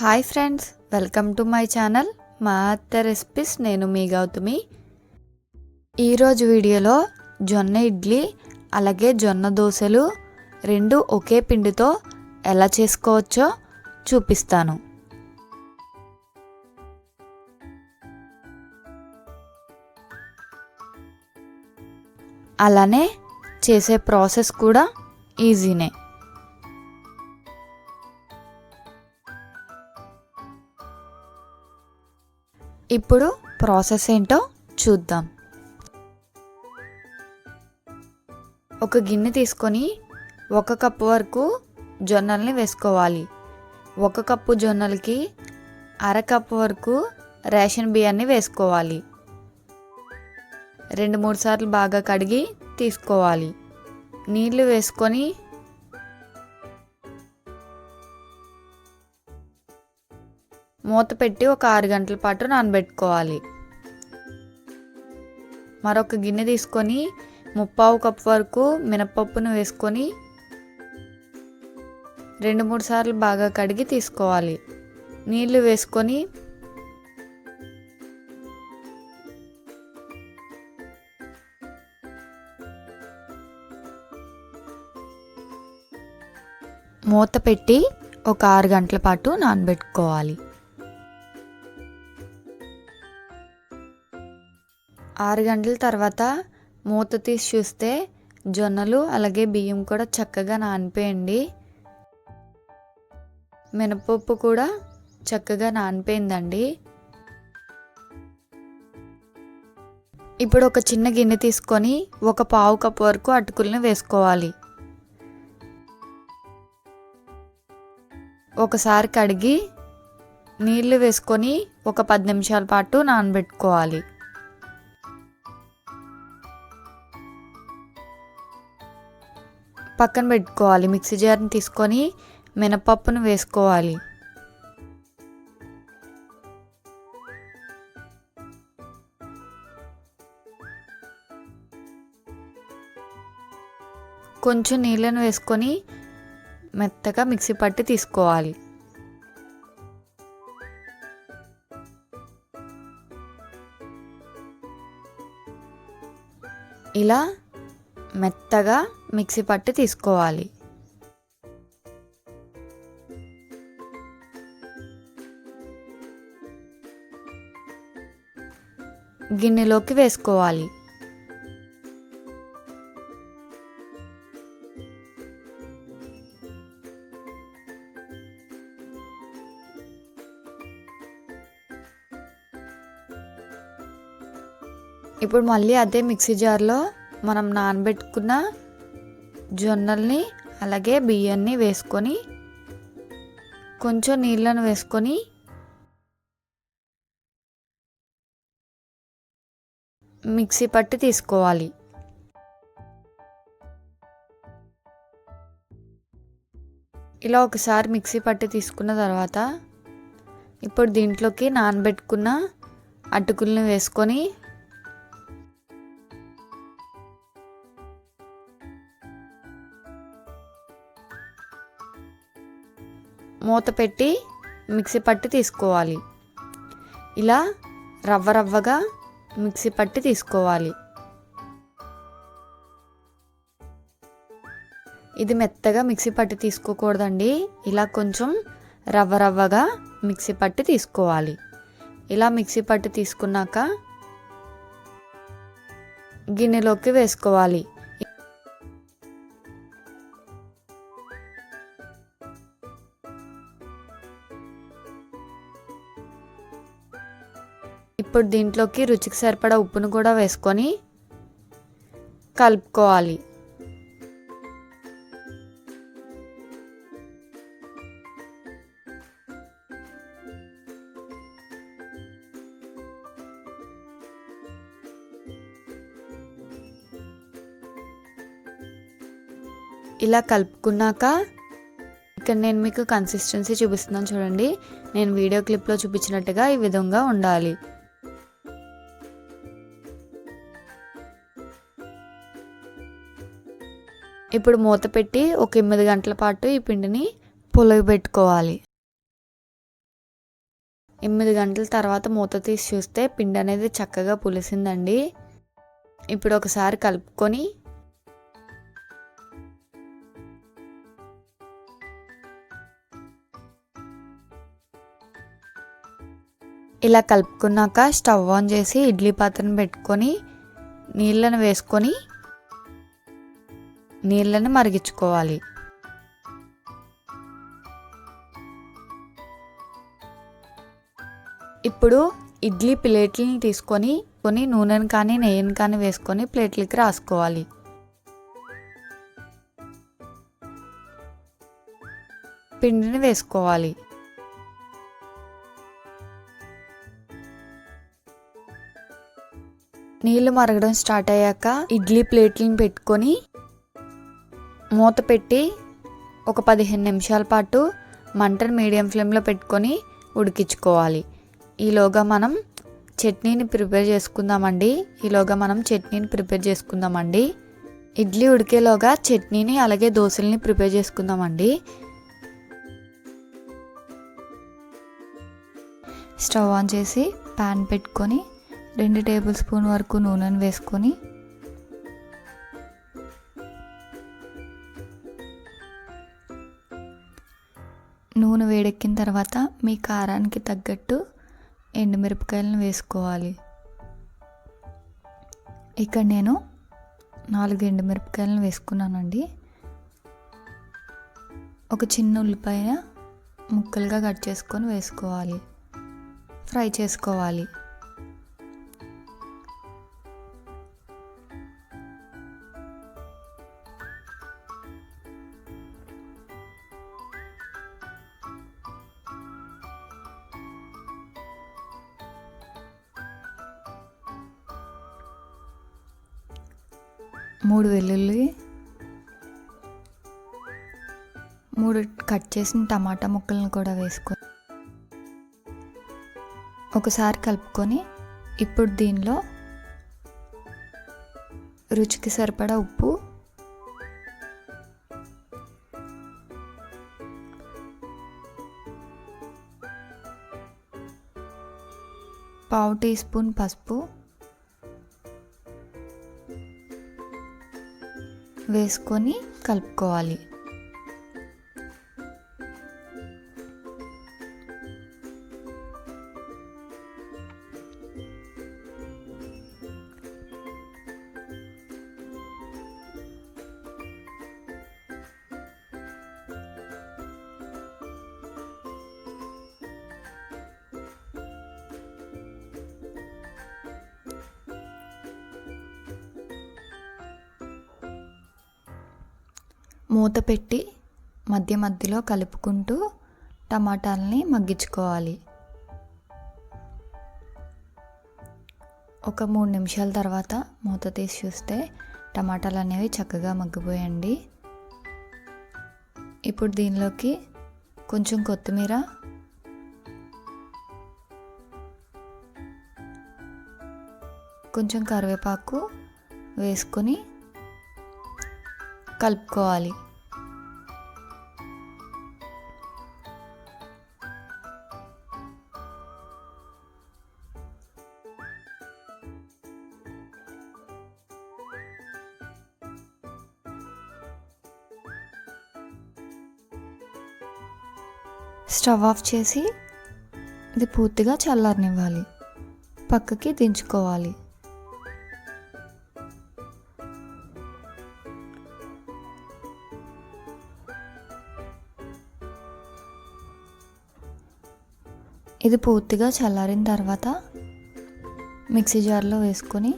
Hi friends welcome to my channel మా అత్త recipes నేను మీ గౌతమి. ఈరోజు వీడియోలో జొన్న ఇడ్లీ అలాగే జొన్న దోశలు రెండు ఒకే పిండితో ఎలా చేసుకోవచ్చో చూపిస్తాను. అలానే చేసే ప్రాసెస్ కూడా ఈజీనే. ఇప్పుడు ప్రాసెస్ ఏంటో చూద్దాం. ఒక గిన్నె తీసుకొని ఒక కప్పు వరకు జొన్నల్ని వేసుకోవాలి. ఒక కప్పు జొన్నలకి అర కప్పు వరకు రేషన్ బియ్యాన్ని వేసుకోవాలి. రెండు మూడు సార్లు బాగా కడిగి తీసుకోవాలి. నీళ్ళు వేసుకొని మూత పెట్టి ఒక ఆరు గంటల పాటు నానబెట్టుకోవాలి. మరొక గిన్నె తీసుకొని ముప్పావు కప్పు వరకు మినపప్పును వేసుకొని రెండు మూడు సార్లు బాగా కడిగి తీసుకోవాలి. నీళ్ళు వేసుకొని మూత పెట్టి ఒక ఆరు గంటల పాటు నానబెట్టుకోవాలి. ఆరు గంటల తర్వాత మూత తీసి చూస్తే జొన్నలు అలాగే బియ్యం కూడా చక్కగా నానిపోయండి. మినపప్పు కూడా చక్కగా నానిపోయిందండి. ఇప్పుడు ఒక చిన్న గిన్నె తీసుకొని ఒక పావు కప్పు వరకు అటుకుల్ని వేసుకోవాలి. ఒకసారి కడిగి నీళ్ళు వేసుకొని ఒక పది నిమిషాల పాటు నానబెట్టుకోవాలి. పక్కన పెట్టుకోవాలి. మిక్సీ జార్ని తీసుకొని మినపప్పును వేసుకోవాలి. కొంచెం నీళ్ళను వేసుకొని మెత్తగా మిక్సీ పట్టి తీసుకోవాలి. ఇలా మెత్తగా మిక్సీ పట్టి తీసుకోవాలి. గిన్నెలోకి వేసుకోవాలి. ఇప్పుడు మళ్ళీ అదే మిక్సీ జార్లో మనం నానబెట్టుకున్న జొన్నల్ని అలాగే బియ్యాన్ని వేసుకొని కొంచెం నీళ్ళను వేసుకొని మిక్సీ పట్టి తీసుకోవాలి. ఇలా ఒకసారి మిక్సీ పట్టి తీసుకున్న తర్వాత ఇప్పుడు దీంట్లోకి నానబెట్టుకున్న అటుకుల్ని వేసుకొని మూత పెట్టి మిక్సీ పట్టి తీసుకోవాలి. ఇలా రవ్వ రవ్వగా మిక్సీ పట్టి తీసుకోవాలి. ఇది మెత్తగా మిక్సీ పట్టి తీసుకోకూడదండి. ఇలా కొంచెం రవ్వ రవ్వగా మిక్సీ పట్టి తీసుకోవాలి. ఇలా మిక్సీ పట్టి తీసుకున్నాక గిన్నెలోకి వేసుకోవాలి. ఇప్పుడు దీంట్లోకి రుచికి సరిపడా ఉప్పును కూడా వేసుకొని కలుపుకోవాలి. ఇలా కలుపుకున్నాక ఇక్కడ నేను మీకు కన్సిస్టెన్సీ చూపిస్తున్నాను చూడండి. నేను వీడియో క్లిప్లో చూపించినట్టుగా ఈ విధంగా ఉండాలి. ఇప్పుడు మూత పెట్టి ఒక ఎనిమిది గంటల పాటు ఈ పిండిని పులగబెట్టుకోవాలి. ఎనిమిది గంటల తర్వాత మూత తీసి చూస్తే పిండి అనేది చక్కగా పులిసిందండి. ఇప్పుడు ఒకసారి కలుపుకొని ఇలా కలుపుకున్నాక స్టవ్ ఆన్ చేసి ఇడ్లీ పాత్రను పెట్టుకొని నీళ్ళను వేసుకొని నీళ్ళని మరిగించుకోవాలి. ఇప్పుడు ఇడ్లీ ప్లేట్లని తీసుకొని కొని నూనెను కానీ నెయ్యిని కానీ వేసుకొని ప్లేట్లకి రాసుకోవాలి. పిండిని వేసుకోవాలి. నీళ్ళు మరగడం స్టార్ట్ అయ్యాక ఇడ్లీ ప్లేట్లను పెట్టుకొని మూత పెట్టి ఒక పదిహేను నిమిషాల పాటు మంటను మీడియం ఫ్లేమ్లో పెట్టుకొని ఉడికించుకోవాలి. ఈలోగా మనం చట్నీని ప్రిపేర్ చేసుకుందామండి. ఈలోగా మనం చట్నీని ప్రిపేర్ చేసుకుందామండి. ఇడ్లీ ఉడికేలోగా చట్నీని అలాగే దోశల్ని ప్రిపేర్ చేసుకుందామండి. స్టవ్ ఆన్ చేసి ప్యాన్ పెట్టుకొని రెండు టేబుల్ స్పూన్ వరకు నూనెను వేసుకొని నూనె వేడెక్కిన తర్వాత మీ కారానికి తగ్గట్టు ఎండుమిరపకాయలను వేసుకోవాలి. ఇక్కడ నేను నాలుగు ఎండుమిరపకాయలను వేసుకున్నానండి. ఒక చిన్న ఉల్లిపాయ ముక్కలుగా కట్ చేసుకొని వేసుకోవాలి. ఫ్రై చేసుకోవాలి. మూడు వెల్లుల్లి మూడు కట్ చేసిన టమాటా ముక్కలను కూడా వేసుకొని ఒకసారి కలుపుకొని ఇప్పుడు దీనిలో రుచికి సరిపడా ఉప్పు పావు టీ స్పూన్ పసుపు వేసుకొని కలుపుకోవాలి. మూత పెట్టి మధ్య మధ్యలో కలుపుకుంటూ టమాటాలని మగ్గించుకోవాలి. ఒక మూడు నిమిషాల తర్వాత మూత తీసి చూస్తే టమాటాలు అనేవి చక్కగా మగ్గిపోయండి. ఇప్పుడు దీనిలోకి కొంచెం కొత్తిమీర కొంచెం కరివేపాకు వేసుకొని కలుపుకోవాలి. స్టవ్ ఆఫ్ చేసి ఇది పూర్తిగా చల్లారనివ్వాలి. పక్కకి దించుకోవాలి. ఇది పూర్తిగా చల్లారిన తర్వాత మిక్సీ జార్లో వేసుకొని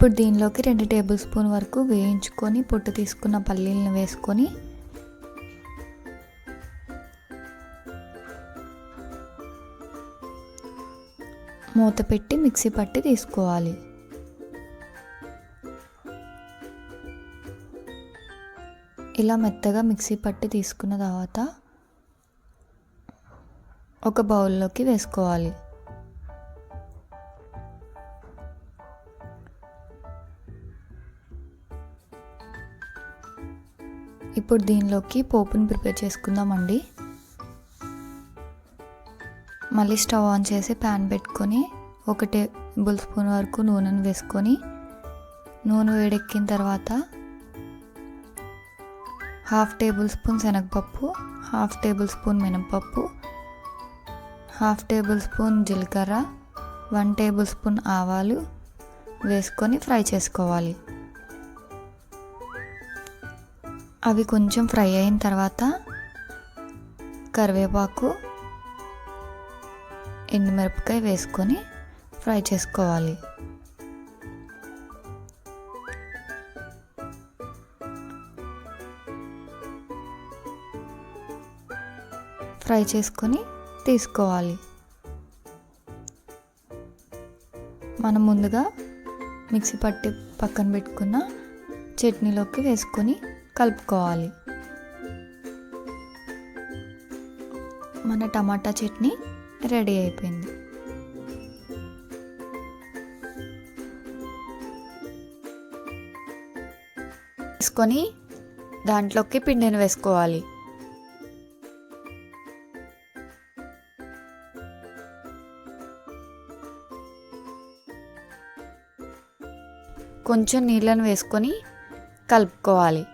ఇప్పుడు దీనిలోకి రెండు టేబుల్ స్పూన్ వరకు వేయించుకొని పొట్టు తీసుకున్న పల్లీలను వేసుకొని మూత పెట్టి మిక్సీ పట్టి తీసుకోవాలి. ఇలా మెత్తగా మిక్సీ పట్టి తీసుకున్న తర్వాత ఒక బౌల్లోకి వేసుకోవాలి. ఇప్పుడు దీనిలోకి పోపుని ప్రిపేర్ చేసుకుందామండి. మళ్ళీ స్టవ్ ఆన్ చేసి ప్యాన్ పెట్టుకొని ఒక టేబుల్ స్పూన్ వరకు నూనెను వేసుకొని నూనె వేడెక్కిన తర్వాత హాఫ్ టేబుల్ స్పూన్ శనగపప్పు హాఫ్ టేబుల్ స్పూన్ మినపప్పు హాఫ్ టేబుల్ స్పూన్ జీలకర్ర వన్ టేబుల్ స్పూన్ ఆవాలు వేసుకొని ఫ్రై చేసుకోవాలి. అవి కొంచెం ఫ్రై అయిన తర్వాత కరివేపాకు ఎండుమిరపకాయ వేసుకొని ఫ్రై చేసుకోవాలి. ఫ్రై చేసుకొని తీసుకోవాలి. మనం ముందుగా మిక్సీ పట్టి పక్కన పెట్టుకున్న చట్నీలోకి వేసుకొని కలుపుకోవాలి. మన టమాటా చట్నీ రెడీ అయిపోయింది. వేసుకొని దాంట్లోకి పిండిని వేసుకోవాలి. కొంచెం నీళ్ళను వేసుకొని కలుపుకోవాలి.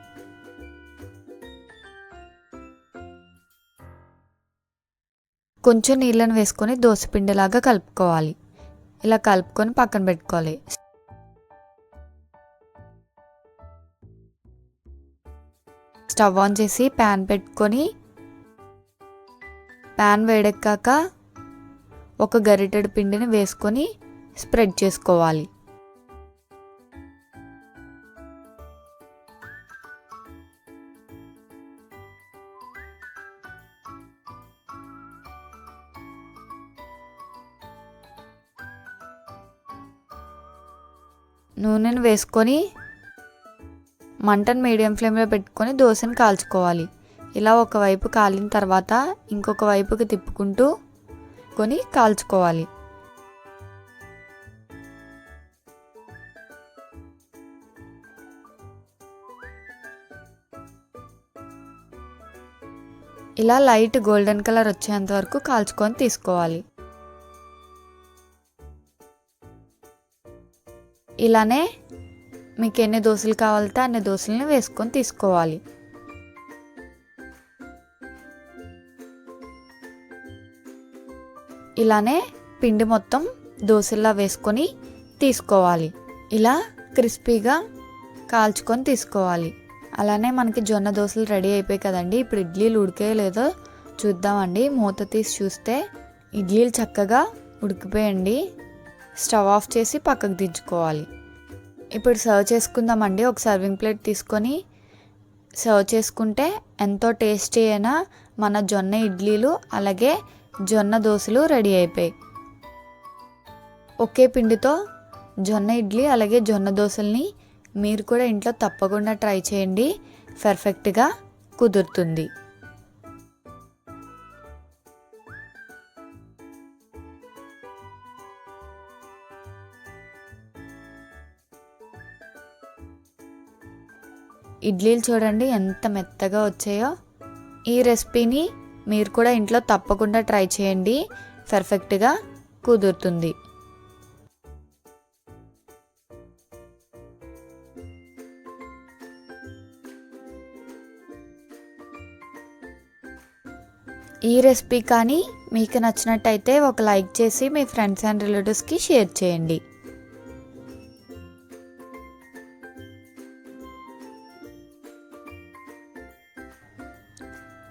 కొంచెం నీళ్ళను వేసుకొని దోశపిండిలాగా కలుపుకోవాలి. ఇలా కలుపుకొని పక్కన పెట్టుకోవాలి. స్టవ్ ఆన్ చేసి ప్యాన్ పెట్టుకొని ప్యాన్ వేడెక్కాక ఒక గరిటెడు పిండిని వేసుకొని స్ప్రెడ్ చేసుకోవాలి. నూనెను వేసుకొని మంటను మీడియం ఫ్లేమ్లో పెట్టుకొని దోశను కాల్చుకోవాలి. ఇలా ఒకవైపు కాలిన తర్వాత ఇంకొక వైపుకి తిప్పుకుంటూ కొని కాల్చుకోవాలి. ఇలా లైట్ గోల్డెన్ కలర్ వచ్చేంత వరకు కాల్చుకొని తీసుకోవాలి. ఇలానే మీకు ఎన్ని దోశలు కావాలితే అన్ని దోశలను వేసుకొని తీసుకోవాలి. ఇలానే పిండి మొత్తం దోశల్లా వేసుకొని తీసుకోవాలి. ఇలా క్రిస్పీగా కాల్చుకొని తీసుకోవాలి. అలానే మనకి జొన్న దోశలు రెడీ అయిపోయాయి కదండి. ఇప్పుడు ఇడ్లీలు ఉడికే లేదో చూద్దామండి. మూత తీసి చూస్తే ఇడ్లీలు చక్కగా ఉడికిపోయండి. స్టవ్ ఆఫ్ చేసి పక్కకు దించుకోవాలి. ఇప్పుడు సర్వ్ చేసుకుందామండి. ఒక సర్వింగ్ ప్లేట్ తీసుకొని సర్వ్ చేసుకుంటే ఎంతో టేస్టీ అయినా మన జొన్న ఇడ్లీలు అలాగే జొన్న దోశలు రెడీ అయిపోయాయి. ఒకే పిండితో జొన్న ఇడ్లీ అలాగే జొన్న దోశల్ని మీరు కూడా ఇంట్లో తప్పకుండా ట్రై చేయండి. పర్ఫెక్ట్గా కుదురుతుంది. ఇడ్లీలు చూడండి ఎంత మెత్తగా వచ్చాయో. ఈ రెసిపీని మీరు కూడా ఇంట్లో తప్పకుండా ట్రై చేయండి. పర్ఫెక్ట్గా కుదురుతుంది. ఈ రెసిపీ కానీ మీకు నచ్చినట్టయితే ఒక లైక్ చేసి మీ ఫ్రెండ్స్ అండ్ రిలేటివ్స్కి షేర్ చేయండి.